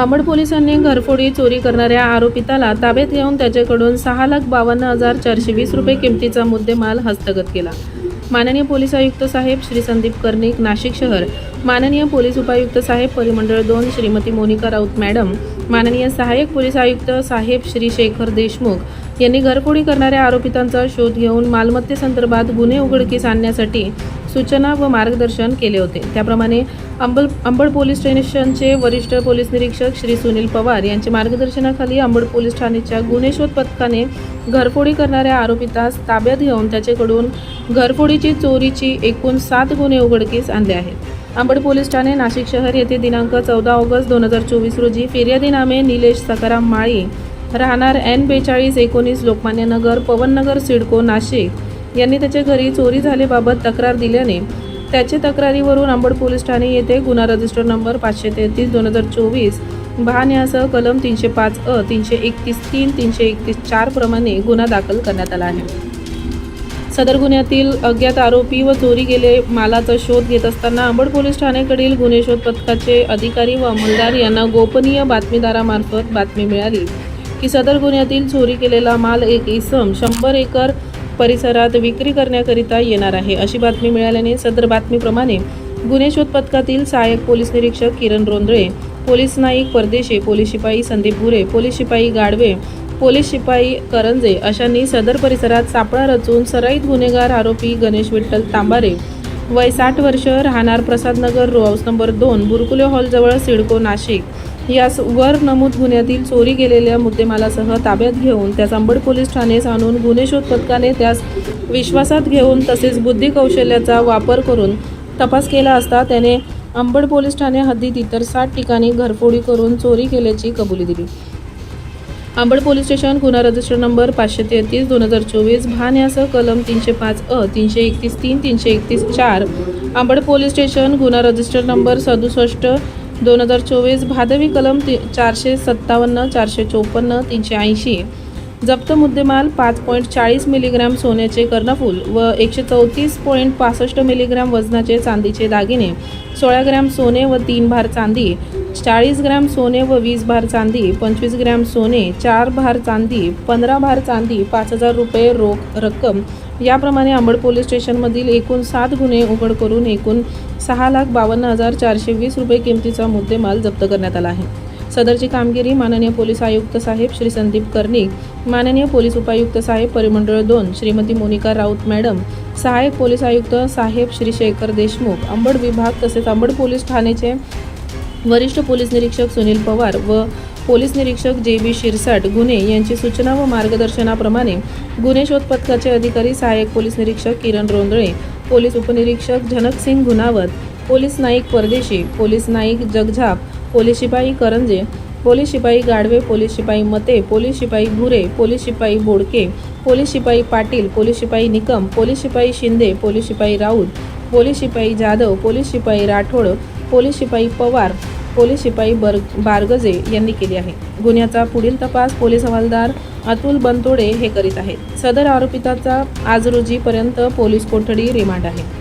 अंबड पोलिसांनी घरफोडी चोरी करणाऱ्या आरोपिताला ताब्यात घेऊन त्याच्याकडून सहा लाख बावन्न हजार चारशे वीस रुपये किमतीचा मुद्देमाल हस्तगत केला. माननीय पोलीस आयुक्त साहेब श्री संदीप कर्णिक नाशिक शहर. माननीय पोलीस उपायुक्त साहेब परिमंडळ दोन श्रीमती मोनिका राऊत मॅडम. माननीय सहाय्यक पोलीस आयुक्त साहेब श्री शेखर देशमुख यांनी घरफोडी करणाऱ्या आरोपितांचा शोध घेऊन मालमत्तेसंदर्भात गुन्हे उघडकीस आणण्यासाठी सूचना व मार्गदर्शन केले होते. त्याप्रमाणे अंबल अंबड पोलीस स्टेशनचे वरिष्ठ पोलीस निरीक्षक श्री सुनील पवार यांच्या मार्गदर्शनाखाली अंबड पोलीस ठाण्याच्या गुन्हेशोध पथकाने घरफोडी करणाऱ्या आरोपितास ताब्यात घेऊन त्याच्याकडून घरफोडीची चोरीची एकूण सात गुन्हे उघडकीस आणले आहेत. अंबड पोलीस ठाणे नाशिक शहर येथे दिनांक चौदा ऑगस्ट दोन हजार चोवीस रोजी फिर्यादी नामे निलेश सकाराम माळी राहणार एन बेचाळीस एकोणीस लोकमान्य नगर पवननगर सिडको नाशिक यांनी त्याच्या घरी चोरी झाल्याबाबत तक्रार दिल्याने त्याचे तक्रारीवरून आंबड पोलीस ठाणे येथे गुन्हा रजिस्टर नंबर पाचशे तेहतीस दोन हजार चोवीस भान्यासह कलम तीनशे पाच अ तीनशे एकतीस तीन तीनशे एकतीस चारप्रमाणे गुन्हा दाखल करण्यात आला आहे. सदर गुन्ह्यातील अज्ञात आरोपी व चोरी गेले मालाचा शोध घेत असताना अंबड पोलीस ठाण्याकडील गुन्हे शोध पथकाचे अधिकारी व अंमलदार यांना गोपनीय बातमीदारामार्फत बातमी मिळाली की सदर गुन्ह्यातील चोरी केलेला माल एक इसम शंभर एकर परिसरात विक्री करण्याकरिता येणार आहे. अशी बातमी मिळाल्याने सदर बातमीप्रमाणे गुन्हे शोध पथकातील सहाय्यक पोलीस निरीक्षक किरण रोंदळे पोलीस नाईक परदेशे पोलीस शिपाई संदीप भुरे पोलीस शिपाई गाडवे पोलीस शिपाई करंजे अशांनी सदर परिसरात सापळा रचून सराईत गुन्हेगार आरोपी गणेश विठ्ठल तांबारे वय साठ वर्ष राहणार प्रसादनगर रो हाऊस नंबर दोन बुरकुले हॉलजवळ सिडको नाशिक. यास वर नमूद गुन्ह्यातील चोरी केलेल्या मुद्देमालासह ताब्यात घेऊन त्यास अंबड पोलीस ठाणेस आणून गुन्हे शोध पथकाने त्यास विश्वासात घेऊन तसेच बुद्धी कौशल्याचा वापर करून तपास केला असता त्याने अंबड पोलीस ठाणे हद्दीत इतर सात ठिकाणी घरफोडी करून चोरी केल्याची कबुली दिली. अंबड पोलीस स्टेशन गुन्हा रजिस्टर नंबर पाचशे तेहतीस दोन हजार चोवीस भान यासह कलम तीनशे पाच अ तीनशे एकतीस तीन तीनशे एकतीस चार अंबड पोलीस स्टेशन गुन्हा रजिस्टर नंबर सदुसष्ट दोन हजार चोवीस भादवी कलम ती चारशे सत्तावन्न चारशे चोपन्न तीनशे ऐंशी. जप्त मुद्देमाल पाच पॉईंट चाळीस मिलीग्रॅम सोन्याचे कर्णफूल व एकशे चौतीस पॉईंट पासष्ट मिलीग्रॅम वजनाचे चांदीचे दागिने सोळा ग्रॅम सोने व तीन भार चांदी चाळीस ग्रॅम सोने व वीस भार चांदी पंचवीस ग्रॅम सोने चार भार चांदी पंधरा भार चांदी पाच हजार रुपये रोख रक्कम. याप्रमाणे अंबड पोलीस स्टेशनमधील एकूण सात गुन्हे उघड करून एकूण सहा लाख बावन्न हजार चारशे वीस रुपये किमतीचा मुद्देमाल जप्त करण्यात आला आहे. सदरची कामगिरी माननीय पोलीस आयुक्त साहेब श्री संदीप कर्णिक माननीय पोलीस उपायुक्त साहेब परिमंडळ दोन श्रीमती मोनिका राऊत मॅडम सहाय्यक पोलीस आयुक्त साहेब श्री शेखर देशमुख अंबड विभाग तसेच अंबड पोलीस ठाणेचे वरिष्ठ पोलीस निरीक्षक सुनील पवार व पोलीस निरीक्षक जे बी शिरसाट गुन्हे यांची सूचना व मार्गदर्शनाप्रमाणे गुन्हे शोध पथकाचे अधिकारी सहाय्यक पोलीस निरीक्षक किरण रोंदळे पोलीस उपनिरीक्षक जनकसिंग गुनावत पोलीस नाईक परदेशी पोलीस नाईक जगझाप पोलीस शिपाई करंजे पोलीस शिपाई गाडवे पोलीस शिपाई मते पोलीस शिपाई भुरे पोलीस शिपाई बोडके पोलीस शिपाई पाटील पोलीस शिपाई निकम पोलीस शिपाई शिंदे पोलीस शिपाई राऊत पोलीस शिपाई जाधव पोलीस शिपाई राठोड पोलीस शिपाई पवार पोलीस शिपाई बर्ग बारगजे यांनी केली आहे गुन्ह्याचा पुढील तपास पोलीस हवालदार अतुल बनतोडे हे करीत आहेत सदर आरोपिताचा आज रोजीपर्यंत पोलीस कोठडी रिमांड आहे